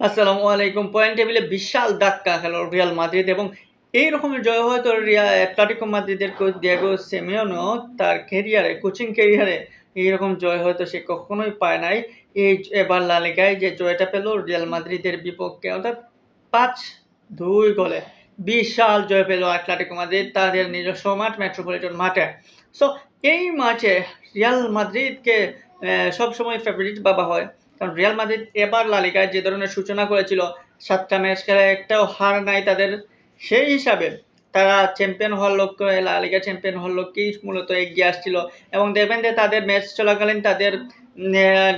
আসসালামু আলাইকুম। পয়েন্ট টেবিলে বিশাল ধাক্কা খেলো রিয়াল মাদ্রিদ এবং এই রকমের জয় হয়তো অ্যাটলেটিকো মাদ্রিদের কোচ দিয়াগো সেমিওনো তার ক্যারিয়ারে কোচিং ক্যারিয়ারে এইরকম জয় হয়তো সে কখনোই পায় নাই। এই এবার লালিগায় যে জয়টা পেল রিয়াল মাদ্রিদের বিপক্ষে, অর্থাৎ পাঁচ দুই গোলে বিশাল জয় পেল অ্যাটলেটিকো মাদ্রিদ তাদের নিজস্ব মাঠ, মেট্রোপলিটন মাঠে। সো এই ম্যাচে রিয়াল মাদ্রিদকে সবসময় ফেভারিট ভাবা হয়। কারণ রিয়াল মাদ্রিদ এবার লালিকায় যে ধরনের সূচনা করেছিল, সাতটা ম্যাচ খেলে একটাও হার নাই তাদের। সেই হিসাবে তারা চ্যাম্পিয়ন হওয়ার লক্ষ্য লালিকা চ্যাম্পিয়ন হওয়ার লক্ষ্যেই মূলত এগিয়ে আসছিল। এবং দেখবেন যে তাদের ম্যাচ চলাকালীন তাদের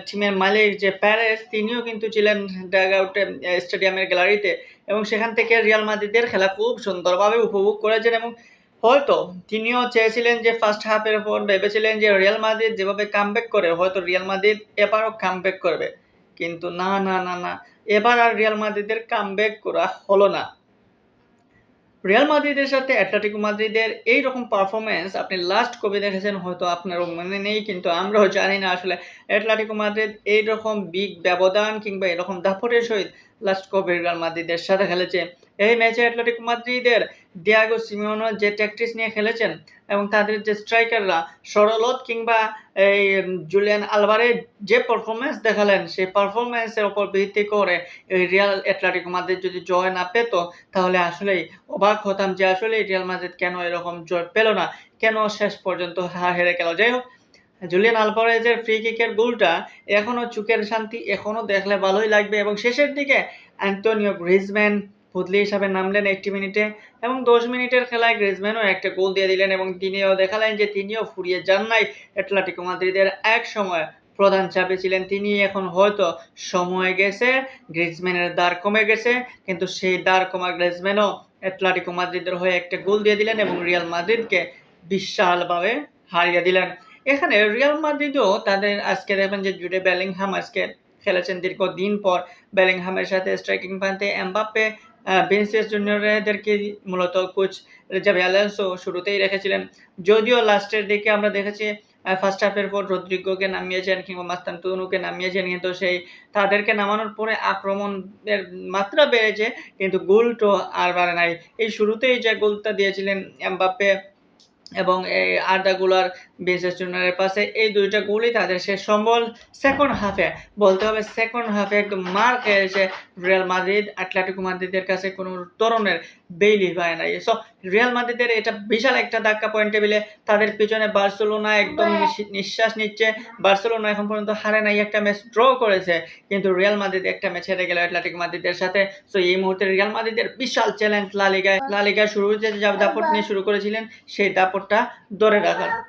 টিমের মালিক যে প্যারেস তিনিও কিন্তু ছিলেন ডাগ আউটে স্টেডিয়ামের গ্যালারিতে এবং সেখান থেকে রিয়াল মাদ্রিদের খেলা খুব সুন্দরভাবে উপভোগ করেছেন এবং হয়তো তিনিও চেয়েছিলেন যে ফার্স্ট হাফের পর ভেবেছিলেন যে রিয়াল মাদ্রিদ যেভাবে কামব্যাক করে, হয়তো রিয়াল মাদ্রিদ এবারও কামব্যাক করবে। কিন্তু না না না না। এবার আর রিয়াল মাদ্রিদের কামব্যাক করা হলো না। রিয়াল মাদ্রিদের সাথে অ্যাটলেটিকো মাদ্রিদের এই রকম পারফরমেন্স আপনি লাস্ট কবে দেখেছেন হয়তো আপনারও মনে নেই, কিন্তু আমরাও জানি না আসলে অ্যাটলেটিকো মাদ্রিদ এই রকম বিগ ব্যবধান কিংবা এরকম দাপটের সহিত লাস্ট কবে রিয়াল মাদ্রিদের সাথে খেলেছে। এই ম্যাচে অ্যাটলেটিক মাদ্রিদের ডিয়াগো সিমিওনো যে ট্যাকটিস নিয়ে খেলেছেন এবং তাদের যে স্ট্রাইকাররা সরলত কিংবা এই জুলিয়ান আলভারে যে পারফরমেন্স দেখালেন, সেই পারফরমেন্সের ওপর ভিত্তি করে এই রিয়াল অ্যাটলেটিক মাদ্রিদ যদি জয় না পেত, তাহলে আসলেই অবাক হতাম যে আসলে রিয়াল মাদ্রিদ কেন এরকম জয় পেল না, কেন শেষ পর্যন্ত হার হেরে গেল। যাই হোক, জুলিয়ান আলভারেজের ফ্রি কিকের গোলটা এখনও চুকের শান্তি এখনও দেখলে ভালোই লাগবে এবং শেষের দিকে অ্যান্টোনিও গ্রিজম্যান বদলি হিসাবে নামলেন একটি মিনিটে এবং দশ মিনিটের খেলায় গ্রিজম্যানও একটা গোল দিয়ে দিলেন এবং তিনিও দেখালেন যে তিনিও ফুরিয়ে যান নাই। অ্যাটলেটিকো মাদ্রিদের এক সময় প্রধান চাপে ছিলেন। তিনি এখন হয়তো সময় গেছে গ্রিজম্যানের দ্বার কমে গেছে, কিন্তু সেই দ্বার কমা গ্রিজম্যানও অ্যাটলেটিকো মাদ্রিদের হয়ে একটা গোল দিয়ে দিলেন এবং রিয়াল মাদ্রিদকে বিশালভাবে হারিয়ে দিলেন। এখানে রিয়াল মাদ্রিদও তাদের আজকে দেখবেন যে জুডে বেলিংহাম আজকে খেলেছেন দীর্ঘদিন পর। বেলিংহামের সাথে স্ট্রাইকিং প্রান্তে এমবাপ্পে বেনসিয়াস জুনিয়রদেরকে মূলত কোচ রেজাবি অ্যালেন্সো শুরুতেই রেখেছিলেন। যদিও লাস্টের দিকে আমরা দেখেছি ফার্স্ট হাফের পর রদ্রিগোকে নামিয়েছেন কিংবা মাস্তান তুনুকে নামিয়েছেন, কিন্তু সেই তাদেরকে নামানোর পরে আক্রমণের মাত্রা বেড়েছে, কিন্তু গোলটো আর বাড়ে নাই। এই শুরুতেই যে গোলটা দিয়েছিলেন এমবাপ্পে এবং এই আর্দা গুলার বিশেষ জুনিয়রের পাশে এই দুইটা গোলই তাদের শেষ সম্বল সেকেন্ড হাফে বলতে হবে সেকেন্ড হাফে একদম মার খেয়েছে রিয়াল মাদ্রিদ আটলাটিকো মাদ্রিদের কাছে কোনো ধরনের বেইলি পায় নাই। সো রিয়াল মাদ্রিদের এটা বিশাল একটা ধাক্কা পয়েন্ট টেবিলে তাদের পিছনে বার্সেলোনা একদম নিঃশ্বাস- নিচ্ছে। বার্সেলোনা এখন পর্যন্ত হারে নাই একটা ম্যাচ ড্র করেছে। কিন্তু রিয়াল মাদ্রিদ একটা ম্যাচ হেরে গেল অ্যাটলেটিক মাদ্রিদের সাথে। সো এই মুহূর্তে রিয়াল মাদ্রিদের বিশাল চ্যালেঞ্জ লা লিগায় লা লিগা শুরুতে যে দাপট নিয়ে শুরু করেছিলেন সেই দাপটটা ধরে রাখার